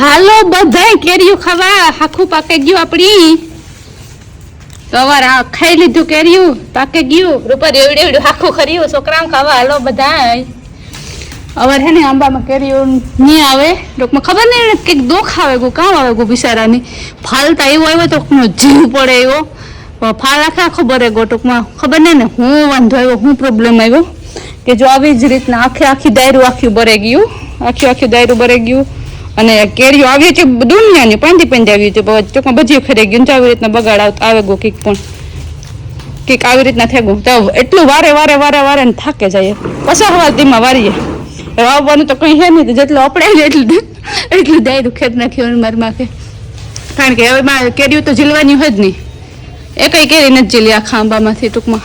હાલો, બધાય કેરીઓ ખાવા. આખું પાકે ગયું આપણી. આ ખાઈ લીધું કેરીયું પાકે ગયું. રૂપર એવડે એવડું આખું ખર્યું છોકરાઓ ખાવા, હાલો, બધાય. અવાર હે ને આંબામાં કેરીઓ નહીં આવે. ટૂંકમાં ખબર નહીં કંઈક દુઃખ આવે ગુ કામ આવે ગયું બિચારાની. ફાલતા એવો આવ્યો તો જીવ પડે એવો. ફાલ આખા આખો ભરે ગો ટૂંકમાં. ખબર નહીં ને, હું વાંધો આવ્યો, હું પ્રોબ્લેમ આવ્યો. કે જો આવી જ રીતના આખે આખી દાયરું આખી ભરે ગયું. આખી આખી દાયરું ભરે ગયું. અને કેરીઓ આવી છે દુનિયાની પાંદી પાંદી આવી છે. ટૂંકમાં બધી ખરી ગયું આવી રીતના બગાડ આવે ગયો કંઈક પણ. કંઈક આવી રીતના થઈ ગયું તો એટલું વારે વારે વારે વારે થાકે જાય. પછી હવા ધીમા વારીએ. વાવવાનું તો કંઈ હે નહીં જેટલું આપણે એટલું એટલું દાયરું ખેત નાખ્યું મારી માથે. કારણ કે હવે મારે કેરીઓ તો ઝીલવાની હોય જ નહીં. એ કઈ કેરી નથી ઝીલી આખા આંબામાંથી ટૂંકમાં.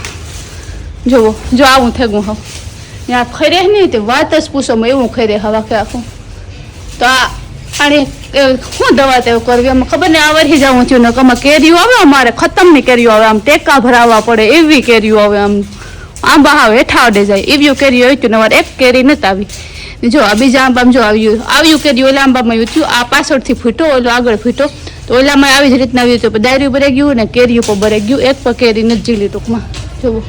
જુઓ જો આવું થઈ ગયું હવે. ત્યાં ખરે નહીં તે વાત જ પૂછો એવું ખરે હવા કે આખું. તો આ એ શું દવા તેવું કરવી? અમે ખબર ને આ વર્ષે જવું થયું. ને આમાં કેરીઓ આવે અમારે, ખતમની કેરીઓ આવે. આમ ટેકા ભરાવવા પડે, એવી કેરીઓ આવે. આમ આંબા આવે હેઠા અડે જાય. એવી કેરીઓ આવી ને અમારે એક કેરી નથી આવી. જો, આ બીજા આંબામાં જો આવ્યું આવ્યું કેરી ઓલા આંબામાં આવ્યું થયું, આ પાછળથી ફૂટો ઓલો આગળ ફૂટો તો ઓલામાં આવી જ રીતના આવ્યું હતું. ડાયરી ભરાઈ ગયું ને કેરી ઉપર ભરાઈ ગયું. એક પર કેરી નથી ઝીલી ટૂંકમાં. જોવો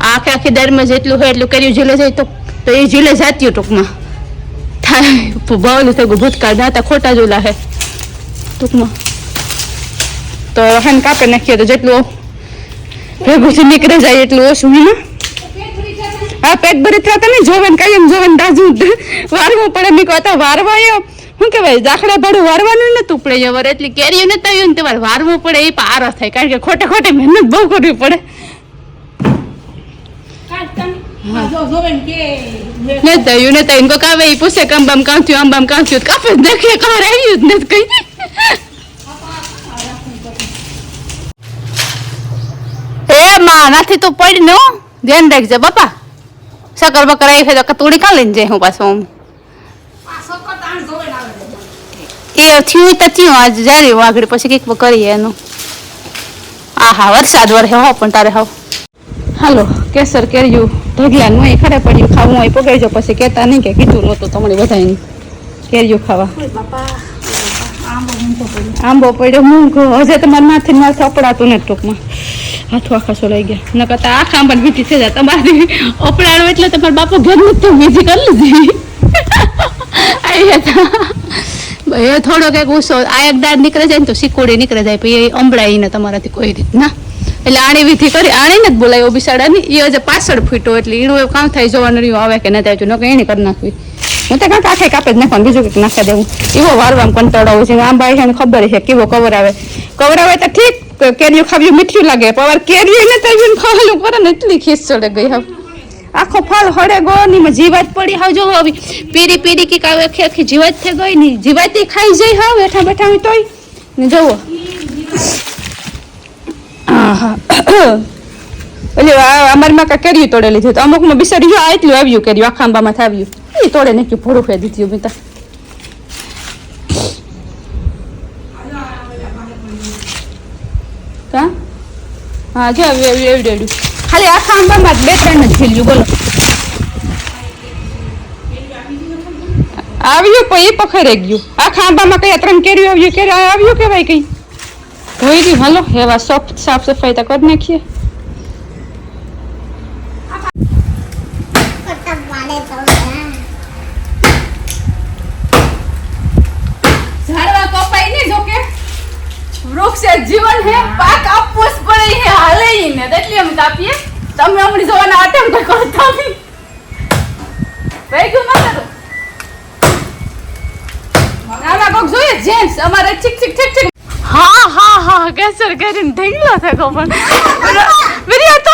આખે આખી દાયરમાં જેટલું હોય એટલું કેરીઓ ઝીલે જાય તો તો એ ઝીલે જાતી ટૂંકમાં. થાય ભાવલું થયું ભૂતકાળ દાતા ખોટા જોલા હે ટૂંકમાં તો હેન કાપી નાખીએ તો જેટલું ભેગું નીકળે જાય એટલું ઓછું હે હા પેટ ભરી થતા નહીં જોવે ને કઈ એમ જોવે ને દાજુ વારવું પડે મેં કહતા વારવા એ શું કહેવાય દાખલા ભાડું વારવાનું ને તું પડે જવાર એટલી કેરીઓ ને તયું ને તમારે વારવું પડે એ પારો થાય કારણ કે ખોટે ખોટે મહેનત બહુ કરવી પડે ને થયું ને થયું કોક આવે ઈ પૂછે કે આંબામ કાં થયું આંબામ કાં થયું કાપે નાખીએ ખબર આવ્યું નથી કઈ એ માં નાથી તું પડી ને હો. ધ્યાન રાખજે બાપા સકર બકર આવી તો કતુડી કાં લઈને જાય હું પાછું એ થયું તો થયું આજ જારી વાગડી પછી કંઈક કરીએ એનું આ હા વરસાદ વરસે હો પણ તારે હો હાલો કેસર કેર્યું ઢગલા નું અહીં ખરે પડ્યું ખાવું હોય પગાઈજો પછી કહેતા નહીં કે કીધું નહોતું તમને બધાને કેર્યું ખાવા? આંબો પડ્યો. મૂંગો હજે તમારે માથે માથે અપડાતું ને ટૂંકમાં. હાથો આખા સોલાઈ ગયા. ન કરતા આખા આંબા વીટી થઈ જાય તમારી અપડાડો એટલે તમારા બાપુ ઘર નથી તો બીજી કરી લીધી. એ થોડો કંઈક ગુસ્સો આ એક દાળ નીકળે જાય ને તો સિકોડી નીકળે જાય પછી એ અંબળાઈને તમારાથી કોઈ રીત ના એટલે આણી વિધિ કરી આણીને જ બોલાયો બિસાડાની એ હજે પાછળ ફૂટ્યો એટલે એનું એવું કામ થાય જોવાનું રહ્યું આવે કે નથી આવતું ન એને કરી નાખવી. હું તો કાંક આખે કાપે જ નાખવાનું, બીજું કંઈક નાખી દેવું. એવો વારવામ કંટાળો છે છે. આંબા છે ને ખબર છે કેવો કવર આવે. કવર આવે તો ઠીક કેરીઓ ખાવ્યું મીઠું લાગે. પણ વાર ને તો ખાવાનું કરે ને એટલી ખીસ ચડે ગઈ હવે. આખો ફળ હળે ગો ની જીવાત પડી. હાવ જો હવે પીરી પીરી કે કાવે આખી આખી જીવાત થઈ ગઈ ની જીવાતી ખાઈ જઈ હાવ બેઠા બેઠા તોય. ને જોવો આહા. એટલે અમારી માં કેરીયું તોડેલી છે. તો અમુકમાં બિસારી જો આ એટલું આવ્યું કેરીયું આખા આંબામાં આવ્યું એ તોડે નાખ્યું ભોળું ફેરી દીધું કા? હા, જો એવડું એવડું ખાલી આખા આંબામાં બે ત્રણ જ ઝીલ્યું બોલો. આવ્યું પણ એ પખરે ગયું. આખા આંબામાં કયા ત્રણ કેરીઓ આવ્યું? કેરી આવ્યું કેવાય કઈ? ધોઈ દી હાલો એવા સોફ્ટ સાફ સફાઈ તો કરી નાખીએ ઝાડવા કપાઈ ને જીવન હે, પાક આપવું જ પડે હે, હાલે ને. એટલે અમે કાપીએ તમે હમણાં જોવાના આટમ તો કરતા નહીં ભાઈ ગયું કરો આમાં કોક જોઈએ? જેન્ટ્સ, અમારે ઠીક ઠીક ઠીક ચીક હા હા હા કેસર કરીને ઢીંગલો થયો પણ વિડિયો તો